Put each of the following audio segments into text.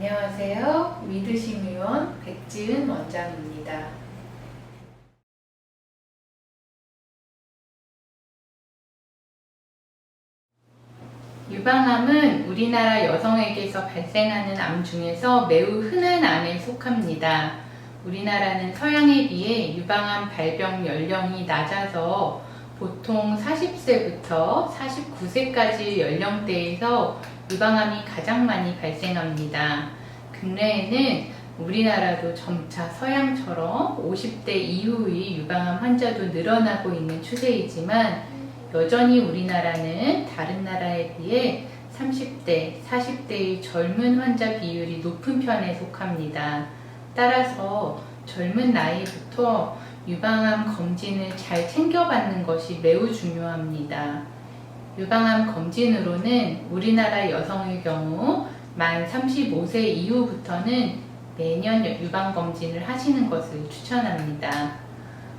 안녕하세요. 위드심의원 백지은 원장입니다. 유방암은 우리나라 여성에게서 발생하는 암 중에서 매우 흔한 암에 속합니다. 우리나라는 서양에 비해 유방암 발병 연령이 낮아서 보통 40세부터 49세까지 연령대에서 유방암이 가장 많이 발생합니다. 근래에는 우리나라도 점차 서양처럼 50대 이후의 유방암 환자도 늘어나고 있는 추세이지만 여전히 우리나라는 다른 나라에 비해 30대, 40대의 젊은 환자 비율이 높은 편에 속합니다. 따라서 젊은 나이부터 유방암 검진을 잘 챙겨받는 것이 매우 중요합니다. 유방암 검진으로는 우리나라 여성의 경우 만 35세 이후부터는 매년 유방 검진을 하시는 것을 추천합니다.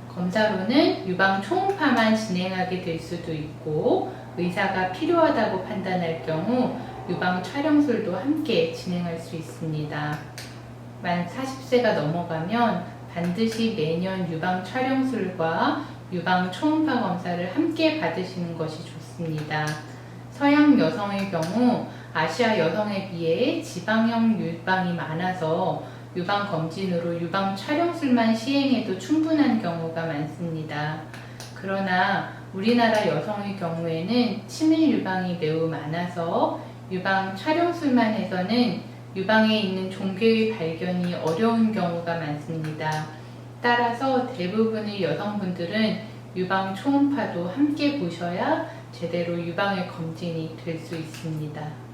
검사로는 유방 초음파만 진행하게 될 수도 있고 의사가 필요하다고 판단할 경우 유방 촬영술도 함께 진행할 수 있습니다. 만 40세가 넘어가면 반드시 매년 유방 촬영술과 유방 초음파 검사를 함께 받으시는 것이 좋습니다. 서양 여성의 경우 아시아 여성에 비해 지방형 유방이 많아서 유방 검진으로 유방 촬영술만 시행해도 충분한 경우가 많습니다. 그러나 우리나라 여성의 경우에는 치밀 유방이 매우 많아서 유방 촬영술만 해서는 유방에 있는 종괴의 발견이 어려운 경우가 많습니다. 따라서 대부분의 여성분들은 유방 초음파도 함께 보셔야 제대로 유방의 검진이 될 수 있습니다.